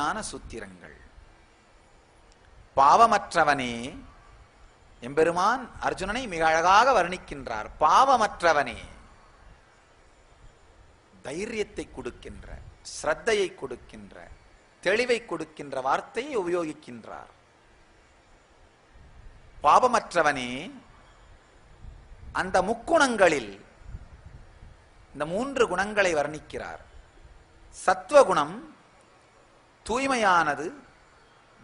ஞான சூத்திரங்கள். பாவமற்றவனே எம்பெருமான் அர்ஜுனனை மிக அழகாக வர்ணிக்கின்றார். பாவமற்றவனே தைரியத்தை கொடுக்கின்ற ஸ்ரத்தையை கொடுக்கின்ற தெளிவை கொடுக்கின்ற வார்த்தையை உபயோகிக்கின்றார். பாவமற்றவனே அந்த முக்குணங்களில் இந்த மூன்று குணங்களை வர்ணிக்கிறார். சத்வகுணம் தூய்மையானது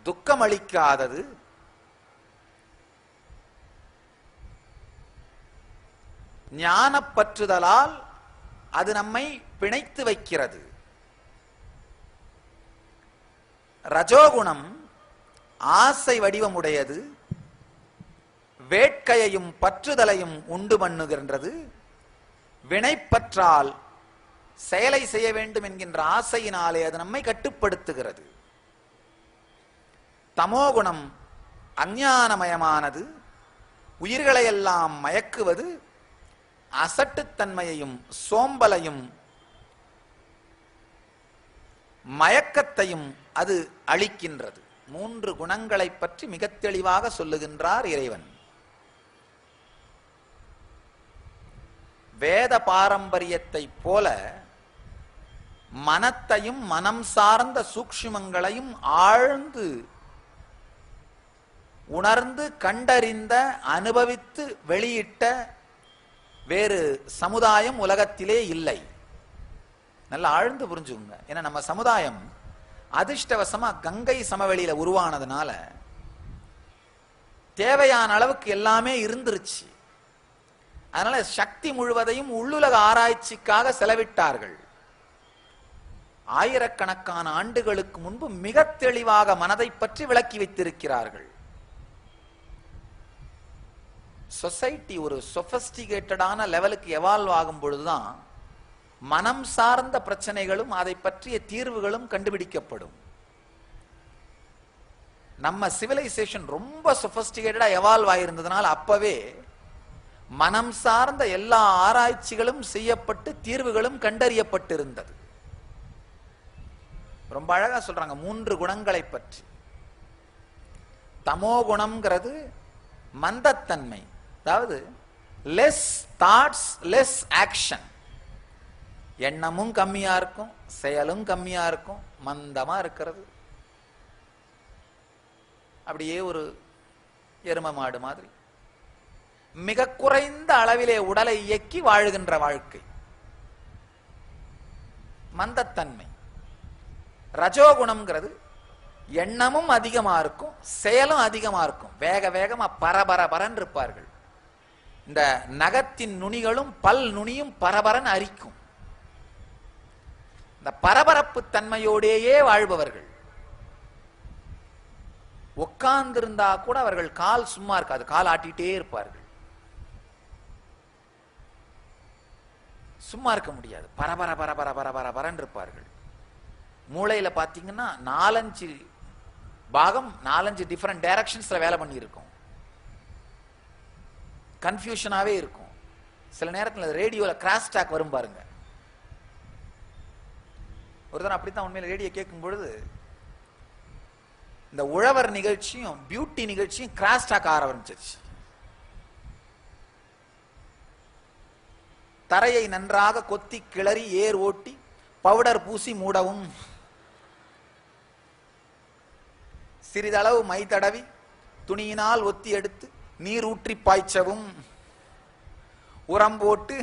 துக்கமளிக்காதது ஞானப்பற்றுதலால் அது நம்மை பிணைத்து வைக்கிறது. ரஜோகுணம் ஆசை வடிவமுடையது வேட்கையையும் பற்றுதலையும் உண்டு பண்ணுகின்றது வினைப்பற்றால் செயலை செய்ய வேண்டும் என்கின்ற ஆசையினாலே அது நம்மை கட்டுப்படுத்துகிறது. தமோகுணம் அஞ்ஞானமயமானது உயிர்களை எல்லாம் மயக்குவது அசட்டுத்தன்மையையும் சோம்பலையும் மயக்கத்தையும் அது அளிக்கின்றது மூன்று குணங்களை பற்றி மிக தெளிவாக சொல்லுகின்றார் இறைவன். வேத பாரம்பரியத்தை போல மனத்தையும் மனம் சார்ந்த சூக்ஷிமங்களையும் ஆழ்ந்து உணர்ந்து கண்டறிந்த அனுபவித்து வெளியிட்ட வேறு சமுதாயம் உலகத்திலே இல்லை. நல்லா ஆழ்ந்து புரிஞ்சுங்க ஏன்னா நம்ம சமுதாயம் அதிர்ஷ்டவசமா கங்கை சமவெளியில உருவானதுனால தேவையான அளவுக்கு எல்லாமே இருந்துருச்சு. அதனால சக்தி முழுவதையும் உள்ளுலக ஆராய்ச்சிக்காக செலவிட்டார்கள். ஆயிரக்கணக்கான ஆண்டுகளுக்கு முன்பு மிக தெளிவாக மனதை பற்றி விளக்கி வைத்திருக்கிறார்கள். சொசைட்டி ஒரு சொபஸ்டிகேட்டடான லெவலுக்கு எவால்வ் ஆகும் பொழுதுதான் மனம் சார்ந்த பிரச்சனைகளும் அதை பற்றிய தீர்வுகளும் கண்டுபிடிக்கப்படும். நம்ம சிவிலைசேஷன் ரொம்ப சொபஸ்டிகேட்டடா எவால்வ் ஆயிருந்ததுனால அப்பவே மனம் சார்ந்த எல்லா ஆராய்ச்சிகளும் செய்யப்பட்டு தீர்வுகளும் கண்டறியப்பட்டிருந்தது. ரொம்ப அழகா சொல்றாங்க மூன்று குணங்களை பற்றி. தமோ குணம்ங்கிறது மந்தத்தன்மை. அதாவது லெஸ் தாட்ஸ் லெஸ் ஆக்ஷன் எண்ணமும் கம்மியா இருக்கும் செயலும் கம்மியா இருக்கும் மந்தமா இருக்கிறது. அப்படியே ஒரு எரும மாடு மாதிரி. மிக குறைந்த அளவிலே உடலை இயக்கி வாழுகின்ற வாழ்க்கை. மந்தத்தன்மை. ரஜோகுணம்ங்கிறது எண்ணமும் அதிகமா இருக்கும் செயலும் அதிகமா இருக்கும். வேக வேகமா பரபரபரன் இருப்பார்கள். இந்த நகத்தின் நுனிகளும் பல் நுனியும் பரபரன் அரிக்கும். இந்த பரபரப்பு தன்மையோடேயே வாழ்பவர்கள். உட்கார்ந்திருந்தா கூட அவர்கள் கால் சும்மா இருக்காது கால் ஆட்டிட்டே இருப்பார்கள். சும்மா இருக்க முடியாது. பரபர பரபர பரபர பரன் இருப்பார்கள். மூளையில பாத்தீங்கன்னா நாலஞ்சு பாகம் நாலஞ்சு டிஃபரெண்ட் டைரக்ஷன்ஸ்ல வேலை பண்ணி இருக்கும் கன்ஃபியூஷனாவே இருக்கும். சில நேரத்தில் ரேடியோல கிராஸ் டாக் வரும் பாருங்க. ஒரு தடவை அப்படித்தான் உண்மையில ரேடியோ கேட்கும் பொழுது இந்த உழவர் நிகழ்ச்சியும் பியூட்டி நிகழ்ச்சியும் கிராஸ் டாக் ஆரம்பிச்சிருச்சு. தரையை நன்றாக கொத்தி கிளறி ஏர் ஓட்டி பவுடர் பூசி மூடவும். சிறிதளவு மை தடவி துணியினால் ஒத்தி எடுத்து நீர் ஊற்றி பாய்ச்சவும். உரம் போட்டு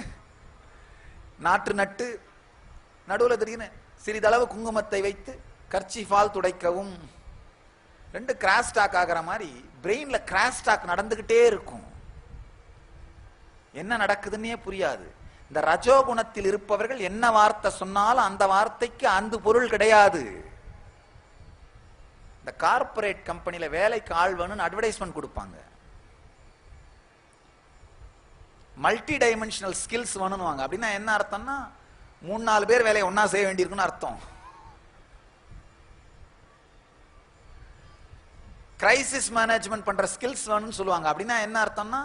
நாற்று நட்டு நடுவில் திடீர்னு சிறிதளவு குங்குமத்தை வைத்து கர்ச்சிஃபால் துடைக்கவும். ரெண்டு கிராஸ் டாக் ஆகிற மாதிரி பிரெயின்ல கிராஸ் டாக் நடந்துகிட்டே இருக்கும். என்ன நடக்குதுன்னே புரியாது. இந்த ரஜோகுணத்தில் இருப்பவர்கள் என்ன வார்த்தை சொன்னாலும் அந்த வார்த்தைக்கு அந்த பொருள் கிடையாது. இந்த கார்பரேட் கம்பெனில வேலைக்கு ஆள் வேணும்னு அட்வர்டைஸ்மெண்ட் கொடுப்பாங்க. மல்டி டைமென்ஷனல் ஸ்கில்ஸ் வேணும்னுவாங்க. அப்படின்னா என்ன அர்த்தம்னா மூணு நாலு பேர் வேலையை ஒன்னா செய்ய வேண்டியிருக்குன்னு அர்த்தம். கிரைசிஸ் மேனேஜ்மெண்ட் பண்ற ஸ்கில்ஸ் வேணும்னு சொல்லுவாங்க. அப்படின்னா என்ன அர்த்தம்னா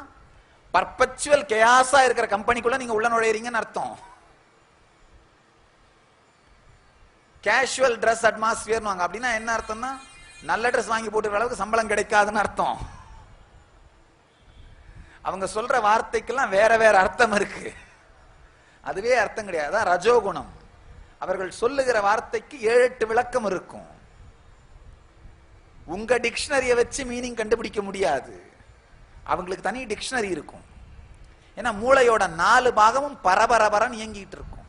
பர்பச்சுவல் கேயாஸா இருக்கிற கம்பெனிக்குள்ள நீங்க உள்ள நுழையிறீங்கன்னு அர்த்தம். கேஷுவல் ட்ரெஸ் அட்மாஸ்பியர்னு வாங்க. அப்படின்னா என்ன அர்த்தம்னா நல்ல ட்ரெஸ் வாங்கி போட்டுக்கிற அளவுக்கு சம்பளம் கிடைக்காதுன்னு அர்த்தம். அவங்க சொல்ற வார்த்தைக்கெல்லாம் வேற வேற அர்த்தம் இருக்கு. அதுவே அர்த்தம் கிடையாது. அதான் ரஜோகுணம். அவர்கள் சொல்லுகிற வார்த்தைக்கு ஏழு எட்டு விளக்கம் இருக்கும். உங்க டிக்ஷனரியை வச்சு மீனிங் கண்டுபிடிக்க முடியாது. அவங்களுக்கு தனி டிக்ஷனரி இருக்கும். ஏன்னா மூளையோட நாலு பாகமும் பரபரபரன் இயங்கிட்டு இருக்கும்.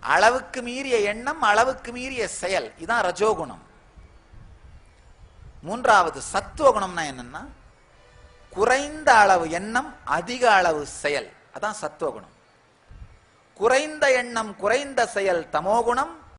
அளவுக்கு மீறிய எண்ணம் அளவுக்கு மீறிய செயல். இதான் ரஜோகுணம். மூன்றாவது சத்துவ குணம்னா என்னன்னா குறைந்த அளவு எண்ணம் அதிக அளவு செயல். அதான் சத்துவ குணம் குறைந்த எண்ணம் குறைந்த செயல் தமோகுணம்